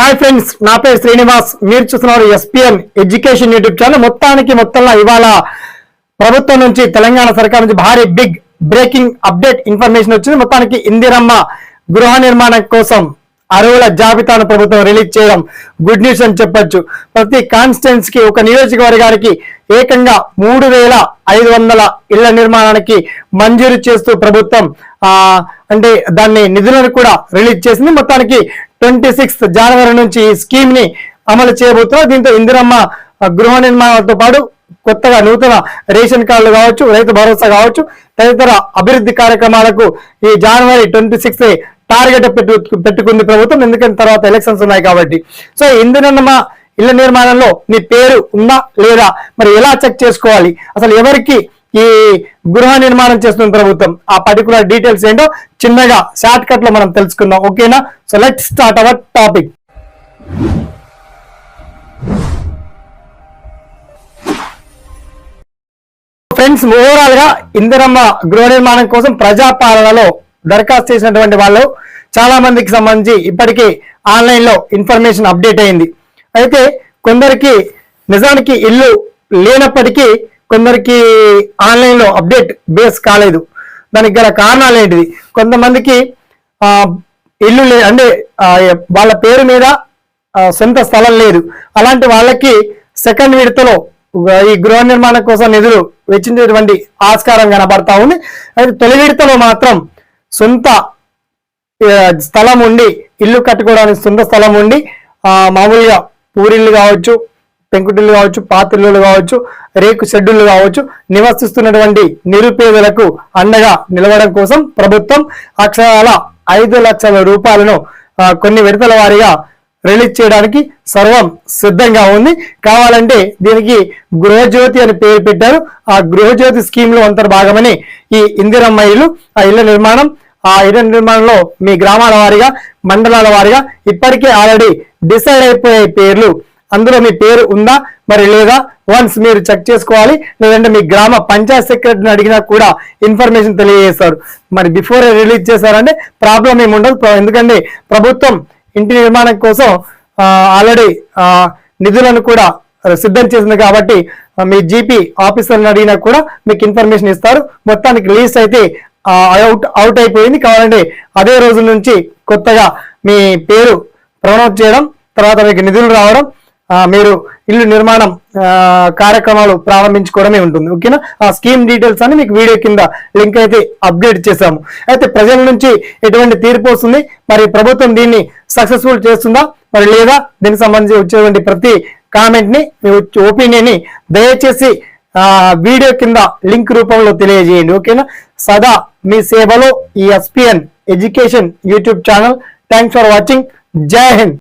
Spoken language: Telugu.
హాయ్ ఫ్రెండ్స్ నా పేరు శ్రీనివాస్. మీరు చూస్తున్నారు ఎస్పీఎన్ ఎడ్యుకేషన్ యూట్యూబ్ ఛానల్. మొత్తానికి మొత్తంలో ఇవాళ ప్రభుత్వం నుంచి తెలంగాణ సర్కార్ నుంచి భారీ బిగ్ బ్రేకింగ్ అప్డేట్ ఇన్ఫర్మేషన్ వచ్చింది. మొత్తానికి ఇందిరమ్మ గృహ నిర్మాణం కోసం అరువుల జాబితాను ప్రభుత్వం రిలీజ్ చేయడం గుడ్ న్యూస్ అని చెప్పొచ్చు. ప్రతి కాన్స్టిట్యున్సీ కి ఒక నియోజకవర్గానికి ఏకంగా మూడు వేల ఐదు వందల ఇళ్ళ నిర్మాణానికి మంజూరు చేస్తూ ప్రభుత్వం ఆ అంటే దాన్ని నిధులను కూడా రిలీజ్ చేసింది. మొత్తానికి ట్వంటీ సిక్స్త్ జనవరి నుంచి ఈ స్కీమ్ని అమలు చేయబోతున్నారు. దీంతో ఇందిరమ్మ గృహ నిర్మాణాలతో పాటు కొత్తగా నూతన రేషన్ కార్డులు కావచ్చు రైతు భరోసా కావచ్చు తదితర అభివృద్ధి కార్యక్రమాలకు ఈ జనవరి ట్వంటీ సిక్స్త్ టార్గెట్ పెట్టు పెట్టుకుంది ప్రభుత్వం. ఎందుకంటే తర్వాత ఎలక్షన్స్ ఉన్నాయి కాబట్టి. సో ఇందిరమ్మ ఇళ్ళ నిర్మాణంలో మీ పేరు ఉందా లేదా? మరి ఎలా చెక్ చేసుకోవాలి? అసలు ఎవరికి ఈ గృహ నిర్మాణం చేస్తున్న ప్రభుత్వం. ఆ పర్టికులర్ డీటెయిల్స్ ఏంటో చిన్నగా షార్ట్ కట్లో మనం తెలుసుకుందాం. ఓకేనా? So let start our topic friends ఓవరాల్గా ఇందిరమ్మ గృహ నిర్మాణం కోసం ప్రజాపాలనలో దరఖాస్తు చేసినటువంటి వాళ్ళు చాలా మందికి సంబంధించి ఇప్పటికీ ఆన్లైన్లో ఇన్ఫర్మేషన్ అప్డేట్ అయింది. అయితే కొందరికి నిజానికి ఇల్లు లేనప్పటికీ కొందరికి ఆన్లైన్లో అప్డేట్ బేస్ కాలేదు. దానికి గల కారణాలు ఏంటిది? కొంతమందికి ఆ, ఇల్లు లే అంటే వాళ్ళ పేరు మీద సొంత స్థలం లేదు. అలాంటి వాళ్ళకి సెకండ్ విడతలో ఈ గృహ నిర్మాణం కోసం నిధులు వెచ్చించేటువంటి ఆస్కారం కనబడతా ఉంది. అయితే తొలి విడతలో మాత్రం సొంత స్థలం ఉండి ఇల్లు కట్టుకోవడానికి సొంత స్థలం ఉండి ఆ, మామూలుగా పూరిల్లు కావచ్చు పెంకుటిల్లు కావచ్చు పాత్రలు కావచ్చు రేకు షెడ్యూళ్ళు కావచ్చు నివసిస్తున్నటువంటి నిరుపేదలకు అండగా నిలవడం కోసం ప్రభుత్వం అక్షరాల ఐదు లక్షల రూపాయలను కొన్ని విడతల వారీగా రిలీజ్ చేయడానికి సర్వం సిద్ధంగా ఉంది. కావాలంటే దీనికి గృహజ్యోతి అని పేరు పెట్టారు. ఆ గృహజ్యోతి స్కీమ్లో అంతర్భాగమని ఈ ఇందిరమ్మ ఇల్లు ఆ ఇళ్ళ నిర్మాణం ఆ ఇళ్ళ నిర్మాణంలో మీ గ్రామాల వారీగా మండలాల వారీగా ఇప్పటికే ఆల్రెడీ డిసైడ్ అయిపోయే పేర్లు అందులో మీ పేరు ఉందా? మరి లేదా వన్స్ మీరు చెక్ చేసుకోవాలి. లేదంటే మీ గ్రామ పంచాయత్ సెక్రటరీని అడిగినా కూడా ఇన్ఫర్మేషన్ తెలియజేస్తారు. మరి బిఫోర్ రిలీజ్ చేశారంటే ప్రాబ్లం ఏమి ఉండదు. ఎందుకంటే ప్రభుత్వం ఇంటి నిర్మాణం కోసం ఆల్రెడీ నిధులను కూడా సిద్ధం చేసింది కాబట్టి మీ జీపీ ఆఫీసర్ని అడిగినా కూడా మీకు ఇన్ఫర్మేషన్ ఇస్తారు. మొత్తానికి లీజ్ అయితే అవుట్ అవుట్ అయిపోయింది. కావాలంటే అదే రోజు నుంచి కొత్తగా మీ పేరు ప్రమోట్ చేయడం తర్వాత మీకు నిధులు రావడం మీరు ఇల్లు నిర్మాణం కార్యక్రమాలు ప్రారంభించుకోవడమే ఉంటుంది ఓకేనా? ఆ స్కీమ్ డీటెయిల్స్ అని మీకు వీడియో కింద లింక్ అయితే అప్డేట్ చేశాము. అయితే ప్రజల నుంచి ఎటువంటి తీర్పు వస్తుంది? మరి ప్రభుత్వం దీన్ని సక్సెస్ఫుల్ చేస్తుందా? మరి లేదా? దీనికి సంబంధించి వచ్చేటువంటి ప్రతి కామెంట్ని మీ ఒపీనియన్ని దయచేసి వీడియో కింద లింక్ రూపంలో తెలియజేయండి ఓకేనా? సదా మీ సేవలో ఈ SPN education YouTube channel. Thanks for watching Jai Hind.